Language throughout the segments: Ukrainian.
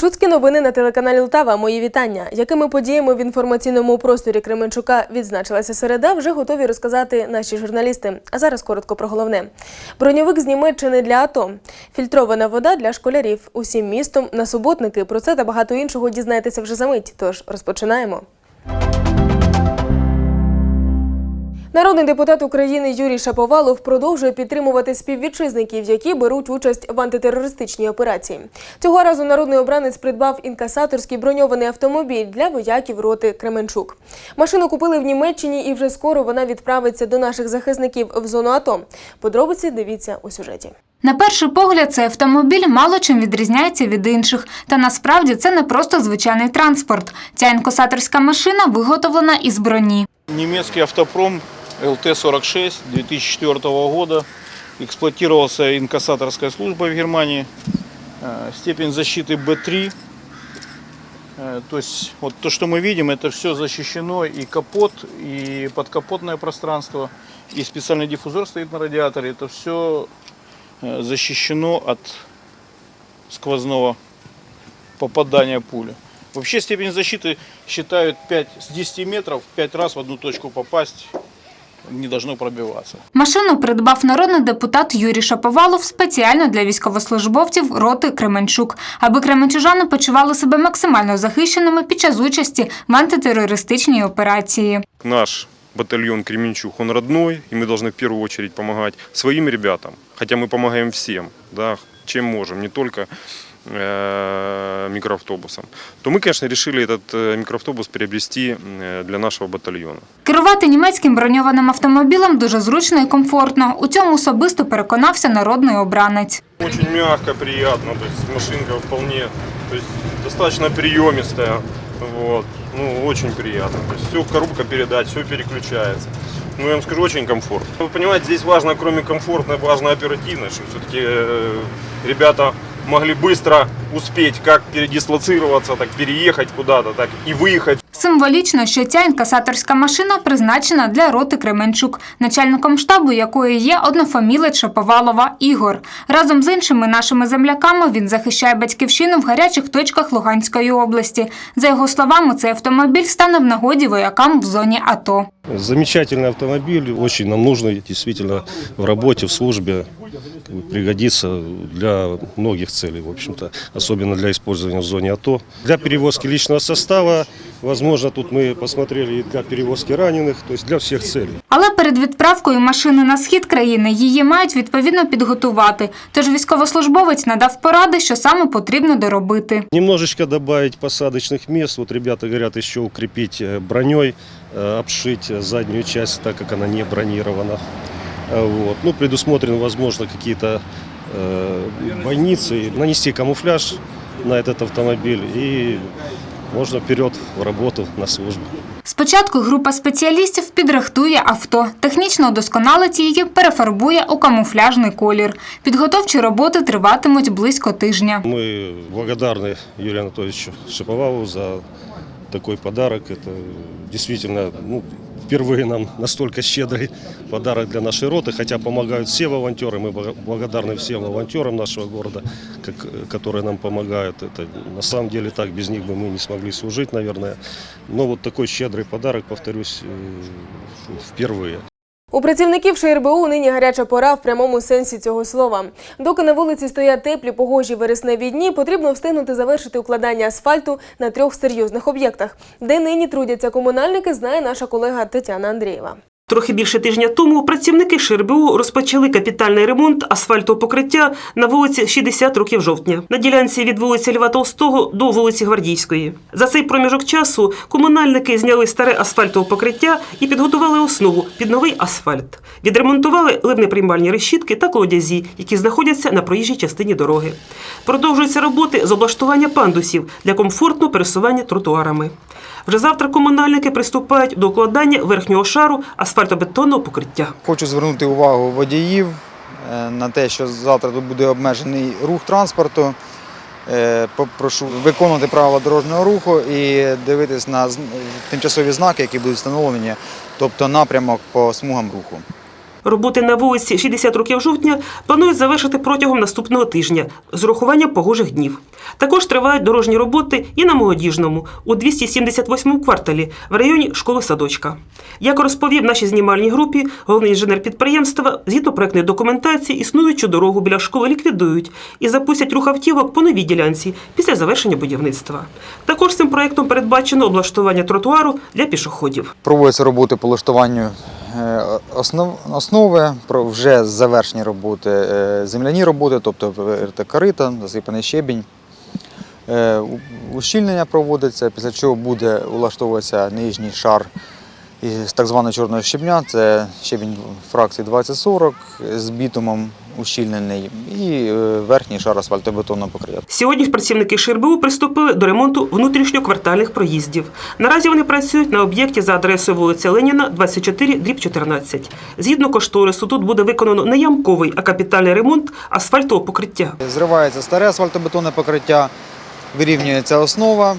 Кременчуцькі новини на телеканалі Лтава. Мої вітання. Якими подіями в інформаційному просторі Кременчука відзначилася середа, вже готові розказати наші журналісти. А зараз коротко про головне. Броньовик з Німеччини для АТО. Фільтрована вода для школярів. Усім містом на суботники. Про це та багато іншого дізнаєтеся вже за мить. Тож розпочинаємо. Народний депутат України Юрій Шаповалов продовжує підтримувати співвітчизників, які беруть участь в антитерористичній операції. Цього разу народний обранець придбав інкасаторський броньований автомобіль для вояків роти Кременчук. Машину купили в Німеччині, і вже скоро вона відправиться до наших захисників в зону АТО. Подробиці дивіться у сюжеті. На перший погляд, цей автомобіль мало чим відрізняється від інших. Та насправді це не просто звичайний транспорт. Ця інкасаторська машина виготовлена із броні. Немецкий автопром ЛТ-46 2004 года. Эксплуатировался инкассаторская служба в Германии. Э, Степень защиты Б3. Э, То есть вот то, что мы видим, это все защищено и капот, и подкапотное пространство, и специальный диффузор стоит на радиаторе. Это все защищено от сквозного попадания пули. Вообще степень защиты считают 5, с 10 метров, 5 раз в одну точку попасть не должно пробиваться. Машину придбав народний депутат Юрій Шаповалов спеціально для військовослужбовців роти Кременчук, аби кременчужани почували себе максимально захищеними під час участі в антитерористичній операції. Наш батальон Кременчук, он родной, и мы должны в первую очередь помогать своим ребятам, хотя мы помогаем всем, да, чем можем, не только э, микроавтобусом, то мы, конечно, решили этот э, микроавтобус приобрести э, для нашего батальона. Керувати німецьким броньованим автомобілем дуже зручно і комфортно. У цьому особисто переконався народний обранець. Очень мягко, приятно, то есть машинка вполне, то есть достаточно приемистая, вот, ну, очень приятно, то есть все, коробка передач, все переключается. Ну, я вам скажу, очень комфортно. Вы понимаете, здесь важно, кроме комфортной, важно оперативность, чтобы все-таки ребята могли быстро успеть как передислоцироваться, так переехать куда-то, так и выехать. Символічно, що ця інкасаторська машина призначена для роти Кременчук, начальником штабу якої є однофамілець Шаповалова Ігор. Разом з іншими нашими земляками він захищає батьківщину в гарячих точках Луганської області. За його словами, цей автомобіль стане в нагоді воякам в зоні АТО. Замечательный автомобиль, очень нам нужный действительно в работе, в службе. Пригодится для многих целей, в общем-то, особенно для использования в зоне АТО. Для перевозки личного состава, возможно, тут мы посмотрели и для перевозки раненых, то есть для всех целей. Але перед відправкою машини на схід країни її мають відповідно підготувати. Тож військовослужбовець надав поради, що саме потрібно доробити. Немножечко добавить посадочных мест. Вот ребята говорят еще укрепить э, броней, э, обшить заднюю часть, так как она не бронирована. Э, Вот. Ну, предусмотрены, возможно, какие-то э, бойницы, нанести камуфляж на этот автомобиль и можно вперед в работу на службу. Спочатку група спеціалістів підрихтує авто, технічно удосконалить її, перефарбує у камуфляжний колір. Підготовчі роботи триватимуть близько тижня. Мы благодарны Юрию Анатольевичу Шиповалову за такой подарок. Это действительно ну, впервые нам настолько щедрый подарок для нашей роты, хотя помогают все волонтеры. Мы бла- благодарны всем волонтерам нашего города, как, которые нам помогают. Это на самом деле так, без них бы мы не смогли служить, наверное. Но вот такой щедрый подарок, повторюсь, э, впервые. У працівників ШРБУ нині гаряча пора в прямому сенсі цього слова. Доки на вулиці стоять теплі погожі вересневі дні, потрібно встигнути завершити укладання асфальту на трьох серйозних об'єктах, де нині трудяться комунальники, знає наша колега Тетяна Андрієва. Трохи більше тижня тому працівники ШРБУ розпочали капітальний ремонт асфальтового покриття на вулиці 60 років жовтня на ділянці від вулиці Льва Толстого до вулиці Гвардійської. За цей проміжок часу комунальники зняли старе асфальтове покриття і підготували основу під новий асфальт. Відремонтували ливнеприймальні решітки та колодязі, які знаходяться на проїжджій частині дороги. Продовжуються роботи з облаштування пандусів для комфортного пересування тротуарами. Вже завтра комунальники приступають до укладання верхнього шару асфальтобетонного покриття. Хочу звернути увагу водіїв е, на те, що завтра тут буде обмежений рух транспорту. Е, Попрошу виконувати правила дорожнього руху і дивитись на тимчасові знаки, які будуть встановлені, тобто напрямок по смугам руху. Роботи на вулиці 60 років жовтня планують завершити протягом наступного тижня з урахуванням погожих днів. Також тривають дорожні роботи і на молодіжному у 278 кварталі в районі школи-садочка. Як розповів нашій знімальній групі, головний інженер підприємства, згідно проектної документації, існуючу дорогу біля школи ліквідують і запустять рух автівок по новій ділянці після завершення будівництва. Також цим проектом передбачено облаштування тротуару для пішоходів. Проводяться роботи по влаштуванню основи, про вже завершені роботи, е, земляні роботи, тобто корита, засипаний щебінь. Е, Ущільнення проводиться, після чого буде улаштовуватися нижній шар із так званого чорного щебня. Це щебінь фракції 2040 з бітумом ущільнений і е, верхній шар асфальтобетонного покриття. Сьогодні ж працівники ШРБУ приступили до ремонту внутрішньоквартальних проїздів. Наразі вони працюють на об'єкті за адресою вулиця Леніна, 24, дріб 14. Згідно кошторису, тут буде виконано не ямковий, а капітальний ремонт асфальтового покриття. Зривається старе асфальтобетонне покриття, вирівнюється основа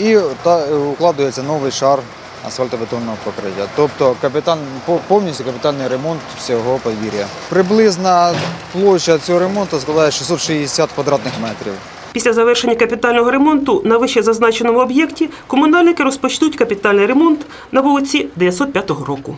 і е, укладується новий шар асфальтобетонного покриття. Тобто капітан, повністю капітальний ремонт всього подвір'я. Приблизна площа цього ремонту складає 660 квадратних метрів. Після завершення капітального ремонту на вище зазначеному об'єкті комунальники розпочнуть капітальний ремонт на вулиці 905 року.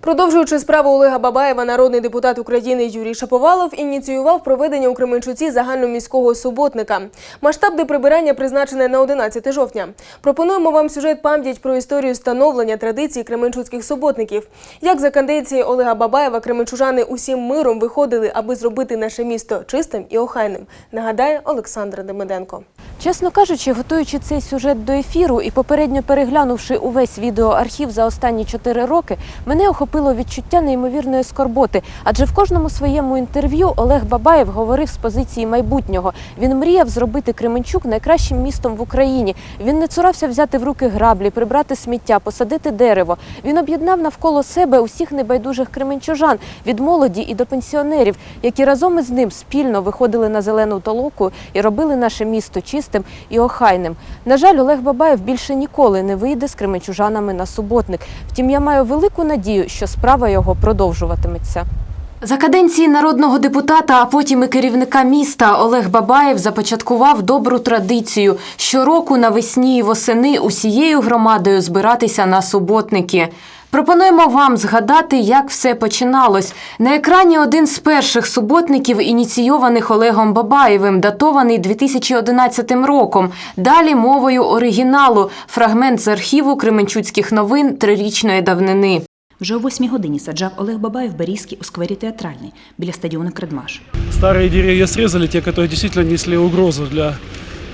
Продовжуючи справу Олега Бабаєва, народний депутат України Юрій Шаповалов ініціював проведення у Кременчуці загальноміського суботника. Масштаб де прибирання призначене на 11 жовтня. Пропонуємо вам сюжет пам'ять про історію становлення традицій кременчуцьких суботників. Як за кандидації Олега Бабаєва кременчужани усім миром виходили, аби зробити наше місто чистим і охайним. Нагадає Олександра Демиденко. Чесно кажучи, готуючи цей сюжет до ефіру і попередньо переглянувши увесь відеоархів за останні чотири роки, мене охопило відчуття неймовірної скорботи. Адже в кожному своєму інтерв'ю Олег Бабаєв говорив з позиції майбутнього. Він мріяв зробити Кременчук найкращим містом в Україні. Він не цурався взяти в руки граблі, прибрати сміття, посадити дерево. Він об'єднав навколо себе усіх небайдужих кременчужан від молоді і до пенсіонерів, які разом із ним спільно виходили на зелену толоку і робили наше місто чистим і охайним. На жаль, Олег Бабаєв більше ніколи не вийде з кременчужанами на суботник. Втім, я маю велику надію, що справа його продовжуватиметься. За каденції народного депутата, а потім і керівника міста Олег Бабаєв започаткував добру традицію щороку навесні і восени усією громадою збиратися на суботники. Пропонуємо вам згадати, як все починалось. На екрані один з перших суботників, ініційованих Олегом Бабаєвим, датований 2011 роком. Далі мовою оригіналу фрагмент з архіву Кременчуцьких новин трирічної давнини. Вже о 8 годині саджав Олег Бабаєв Берізький у сквері театральний біля стадіону Кредмаш. Старые деревья срезали, те, которые действительно несли угрозу для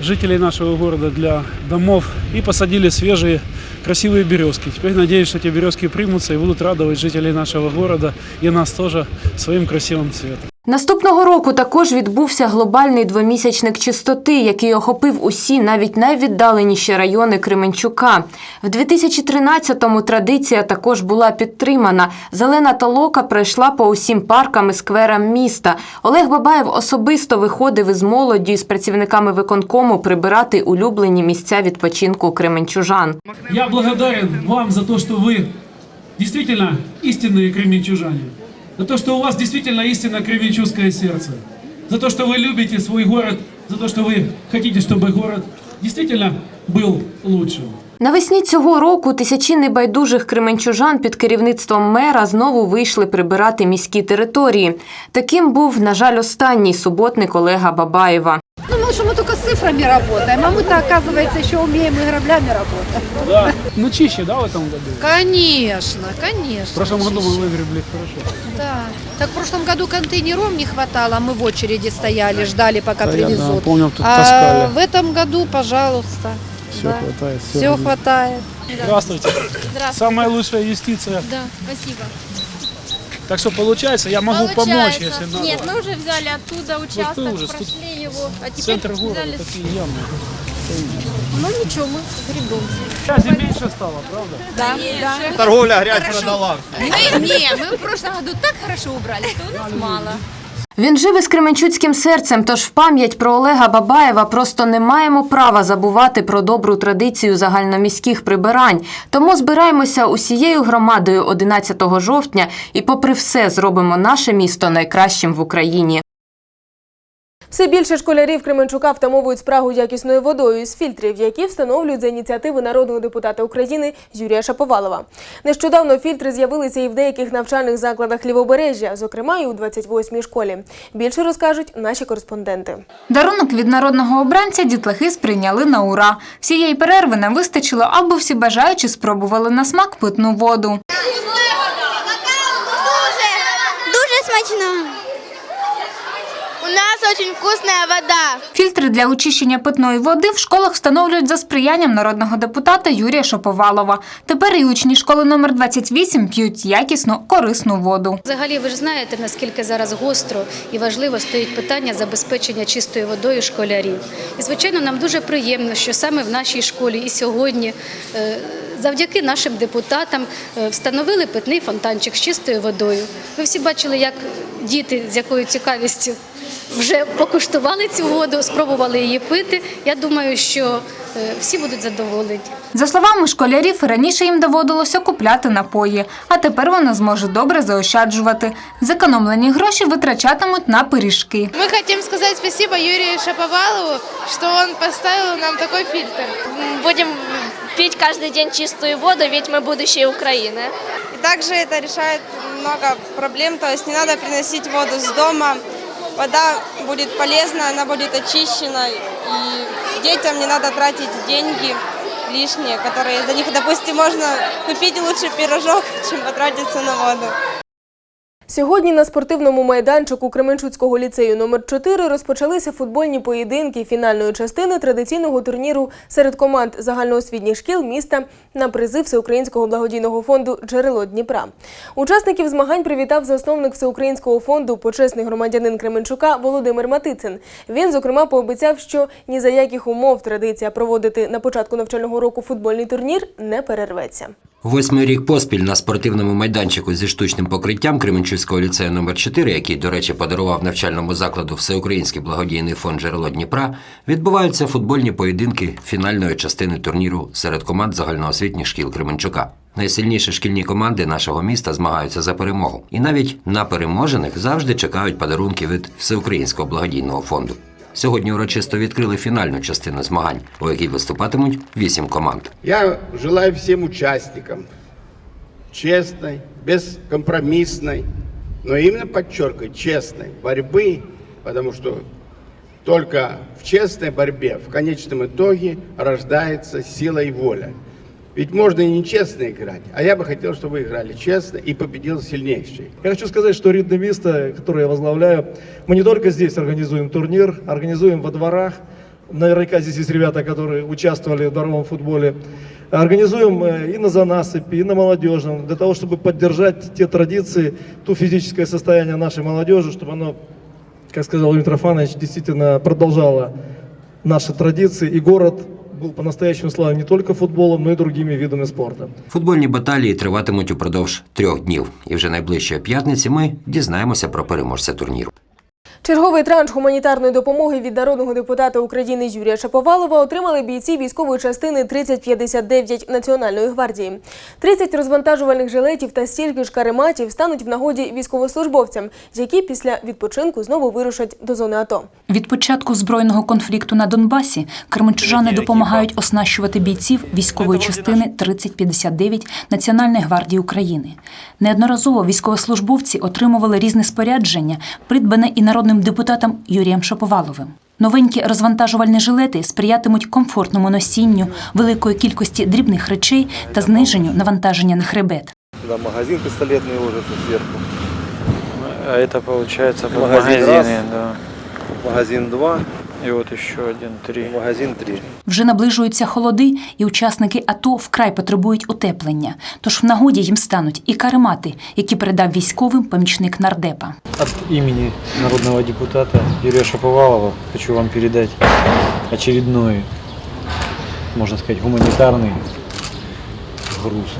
жителей нашего города, для домов, и посадили свежие, красивые березки. Теперь надеюсь, что эти березки примутся и будут радовать жителей нашего города и нас тоже своим красивым цветом. Наступного року також відбувся глобальний двомісячник чистоти, який охопив усі навіть найвіддаленіші райони Кременчука. В 2013-му традиція також була підтримана. Зелена толока пройшла по усім паркам і скверам міста. Олег Бабаєв особисто виходив із молоддю і з працівниками виконкому прибирати улюблені місця відпочинку кременчужан. Я благодарен вам за то, что вы действительно истинные кременчужане За то, что у вас действительно истинно кременчужское сердце. За то, что вы любите свой город. За то, что вы хотите, чтобы город действительно был лучшим. Навесні цього року тисячі небайдужих кременчужан під керівництвом мера знову вийшли прибирати міські території. Таким був, на жаль, останній суботник Олега Бабаєва. Мы только с цифрами работаем, а мы-то, оказывается, еще умеем и граблями работать. Да. Ну, чище, да, в этом году? Конечно, конечно. В прошлом году мы выгребли хорошо. Да. Так в прошлом году контейнеров не хватало, мы в очереди стояли, ждали, пока Да, я, да, привезут. помню, тут а таскали. в этом году, пожалуйста, Все да. хватает. все хватает. Здравствуйте. Самая лучшая юстиция. Да, спасибо. Так что получается, я могу помочь, если надо. Нет, мы уже взяли оттуда участок, ужас, тут прошли его, а теперь Центр города, взяли... такие ямы. Ну ничего, мы гребем. Грязи меньше стало, правда? Да, да. Торговля грязь продала. Мы, не, мы в прошлом году так хорошо убрали, что у нас мало. Він жив із кременчуцьким серцем, тож в пам'ять про Олега Бабаєва просто не маємо права забувати про добру традицію загальноміських прибирань. Тому збираємося усією громадою 11 жовтня і, попри все, зробимо наше місто найкращим в Україні. Все більше школярів Кременчука втамовують спрагу якісною водою із фільтрів, які встановлюють за ініціативи народного депутата України Юрія Шаповалова. Нещодавно фільтри з'явилися і в деяких навчальних закладах лівобережжя, зокрема і у 28-й школі. Більше розкажуть наші кореспонденти. Дарунок від народного обранця дітлахи сприйняли на ура. Всієї перерви не вистачило, аби всі бажаючі спробували на смак питну воду. Дуже смачно. У нас очень вкусная вода. Фільтри для очищення питної води в школах встановлюють за сприянням народного депутата Юрія Шаповалова. Тепер і учні школи номер 28 п'ють якісну, корисну воду. Взагалі, ви ж знаєте, наскільки зараз гостро і важливо стоїть питання забезпечення чистою водою школярів. І, звичайно, нам дуже приємно, що саме в нашій школі і сьогодні, е, завдяки нашим депутатам, е, встановили питний фонтанчик з чистою водою. Ви всі бачили, як діти з якою цікавістю вже покуштували цю воду, спробували її пити. Я думаю, що е, всі будуть задоволені. За словами школярів, раніше їм доводилося купляти напої, а тепер вони зможуть добре заощаджувати. Зекономлені гроші витрачатимуть на пиріжки. Мы хотим сказать спасибо Юрию Шаповалову, что он поставил нам такой фильтр. Будем пить каждый день чистую воду, ведь мы будущее Украины. И также это решает много проблем, то есть не надо приносить воду с дома. Вода будет полезна, она будет очищена, и детям не надо тратить деньги лишние, которые за них, допустим, можно купить лучше пирожок, чем потратиться на воду. Сьогодні на спортивному майданчику Кременчуцького ліцею номер 4 розпочалися футбольні поєдинки фінальної частини традиційного турніру серед команд загальноосвітніх шкіл міста на призи Всеукраїнського благодійного фонду Джерело Дніпра. Учасників змагань привітав засновник Всеукраїнського фонду почесний громадянин Кременчука Володимир Матицин. Він, зокрема, пообіцяв, що ні за яких умов традиція проводити на початку навчального року футбольний турнір не перерветься. Восьмий рік поспіль на спортивному майданчику зі штучним покриттям Кременчуцького ліцею номер 4 який, до речі, подарував навчальному закладу Всеукраїнський благодійний фонд Джерело Дніпра, відбуваються футбольні поєдинки фінальної частини турніру серед команд загальноосвітніх шкіл Кременчука. Найсильніші шкільні команди нашого міста змагаються за перемогу, і навіть на переможених завжди чекають подарунки від Всеукраїнського благодійного фонду. Сьогодні урочисто відкрили фінальну частину змагань, у якій виступатимуть вісім команд. Я желаю всім учасникам чесної, безкомпромісної, но іменно підчеркую, чесної боротьби, потому что только в честной боротьбі в конечном итоге рождається сила і воля. Ведь можно и нечестно играть, а я бы хотел, чтобы вы играли честно и победил сильнейший. Я хочу сказать, что Ридное место, которое я возглавляю, мы не только здесь организуем турнир, организуем во дворах. Наверняка здесь есть ребята, которые участвовали в дворовом футболе. Организуем э, и на занасыпи, и на молодежном, для того, чтобы поддержать те традиции, ту физическое состояние нашей молодежи, чтобы оно, как сказал Митрофанович, действительно продолжало наши традиции, и город был по-настоящему славен не только футболом, но и другими видами спорта. Футбольні баталії триватимуть упродовж трьох днів, і вже найближчої п'ятниці ми дізнаємося про переможця турніру. Черговий транш гуманітарної допомоги від народного депутата України Юрія Шаповалова отримали бійці військової частини 3059 Національної гвардії. 30 розвантажувальних жилетів та стільки ж карематів стануть в нагоді військовослужбовцям, які після відпочинку знову вирушать до зони АТО. Від початку збройного конфлікту на Донбасі кременчужани допомагають оснащувати бійців військової частини 3059 Національної гвардії України. Неодноразово військовослужбовці отримували різне спорядження, придбане і народним депутатом Юрієм Шаповаловим. Новенькі розвантажувальні жилети сприятимуть комфортному носінню, великої кількості дрібних речей та зниженню навантаження на хребет. Сюда магазин пистолетный ложится сверху. А это получается под Магазин магазины, раз. да. Магазин 2, И вот еще один, три. магазин 3. Вже наближуються холоди, і учасники АТО вкрай потребують утеплення. Тож в нагоді їм стануть і каремати, які передав військовим помічник нардепа. От имени народного депутата Юрия Шаповалова хочу вам передать очередной, можно сказать, гуманитарный груз.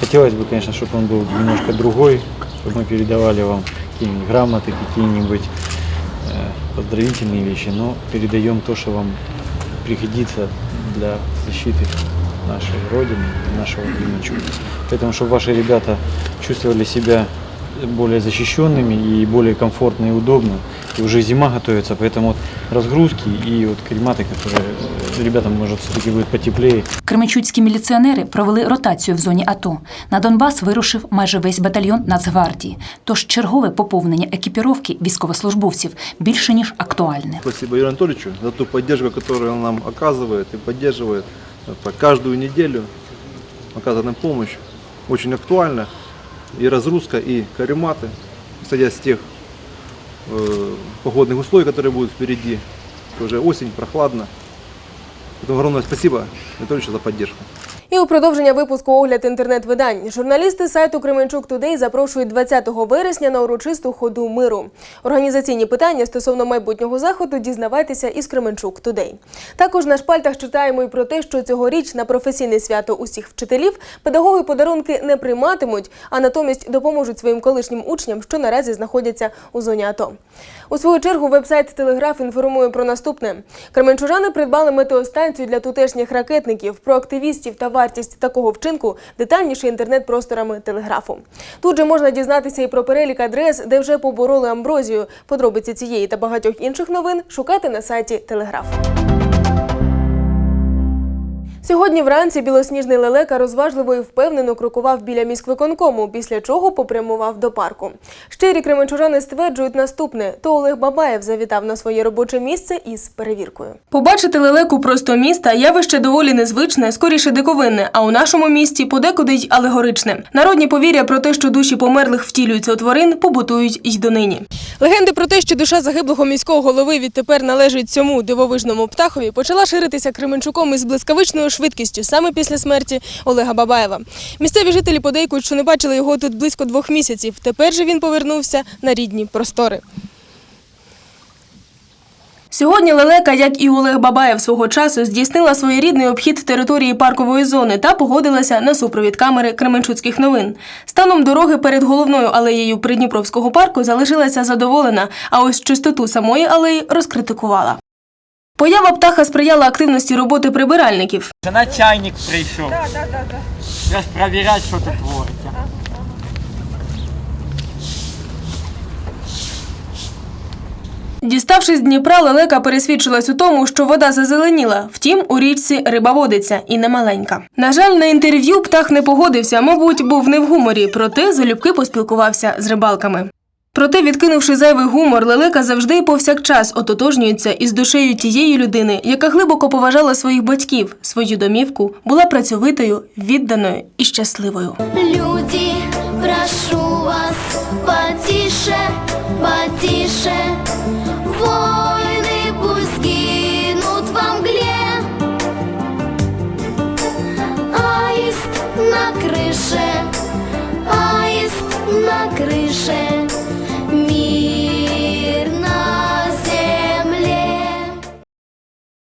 Хотелось бы, конечно, чтобы он был немножко другой, чтобы мы передавали вам какие-нибудь грамоты, какие-нибудь поздравительные вещи, но передаем то, что вам пригодится для защиты нашей Родины нашего Кременчуга. Поэтому, чтобы ваши ребята чувствовали себя более защищенными и более комфортно и удобно. И уже зима готовится, поэтому вот разгрузки и вот карематы, которые э, ребятам, может, все-таки будет потеплее, Кременчуцькі міліціонери провели ротацію в зоні АТО. На Донбас вирушив майже весь батальйон Нацгвардії. Тож чергове поповнення екіпіровки військовослужбовців більше ніж актуальне. Спасибо Юрию Анатольевичу за ту поддержку, которую он нам оказывает и поддерживает Это каждую неделю. Оказывает нам помощь. Очень актуально. И разгрузка, и карематы, исходя из тех э, погодных условий, которые будут впереди. Уже осень, прохладно. Поэтому огромное спасибо Анатольевичу за поддержку. І у продовження випуску огляд інтернет-видань. Журналісти сайту Кременчук Тудей запрошують 20 вересня на урочисту ходу миру. Організаційні питання стосовно майбутнього заходу дізнавайтеся із Кременчук Тудей. Також на шпальтах читаємо і про те, що цьогоріч на професійне свято усіх вчителів педагоги подарунки не прийматимуть, а натомість допоможуть своїм колишнім учням, що наразі знаходяться у зоні АТО. У свою чергу вебсайт Телеграф інформує про наступне: Кременчужани придбали метеостанцію для тутешніх ракетників, про активістів та вартість такого вчинку детальніше інтернет-просторами телеграфу. Тут же можна дізнатися і про перелік адрес, де вже побороли амброзію. Подробиці цієї та багатьох інших новин шукайте на сайті Телеграф. Сьогодні вранці білосніжний лелека розважливо і впевнено крокував біля міськвиконкому, після чого попрямував до парку. Щирі кременчужани стверджують наступне: то Олег Бабаєв завітав на своє робоче місце із перевіркою. Побачити лелеку просто міста явище доволі незвичне, скоріше диковинне. А у нашому місті подекуди й алегоричне. Народні повір'я про те, що душі померлих втілюються у тварин, побутують й донині. Легенди про те, що душа загиблого міського голови відтепер належить цьому дивовижному птахові, почала ширитися Кременчуком із блискавичною швидкістю саме після смерті Олега Бабаєва. Місцеві жителі подейкують, що не бачили його тут близько двох місяців. Тепер же він повернувся на рідні простори. Сьогодні Лелека, як і Олег Бабаєв свого часу, здійснила своєрідний обхід території паркової зони та погодилася на супровід камери Кременчуцьких новин. Станом дороги перед головною алеєю Придніпровського парку залишилася задоволена, а ось чистоту самої алеї розкритикувала. Поява птаха сприяла активності роботи прибиральників. Жена чайник прийшов. Якраз перевіряти, що тут твориться. Діставшись з Дніпра, лелека пересвідчилась у тому, що вода зазеленіла. Втім, у річці риба водиться і немаленька. На жаль, на інтерв'ю птах не погодився, мабуть, був не в гуморі, проте залюбки поспілкувався з рибалками. Проте, відкинувши зайвий гумор, лелека завжди і повсякчас ототожнюється із душею тієї людини, яка глибоко поважала своїх батьків, свою домівку, була працьовитою, відданою і щасливою. Люди, прошу вас, потіше, потіше, Войны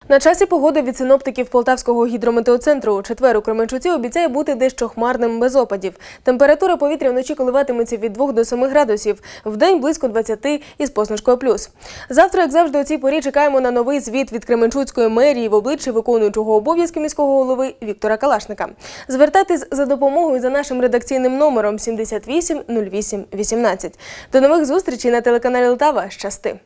На часі погоди від синоптиків Полтавського гідрометеоцентру у четвер у Кременчуці обіцяє бути дещо хмарним без опадів. Температура повітря вночі коливатиметься від 2 до 7 градусів, вдень близько 20 із позначкою плюс. Завтра, як завжди, у цій порі чекаємо на новий звіт від Кременчуцької мерії в обличчі виконуючого обов'язки міського голови Віктора Калашника. Звертайтесь за допомогою за нашим редакційним номером 78 08 18. До нових зустрічей на телеканалі Лтава. Щасти!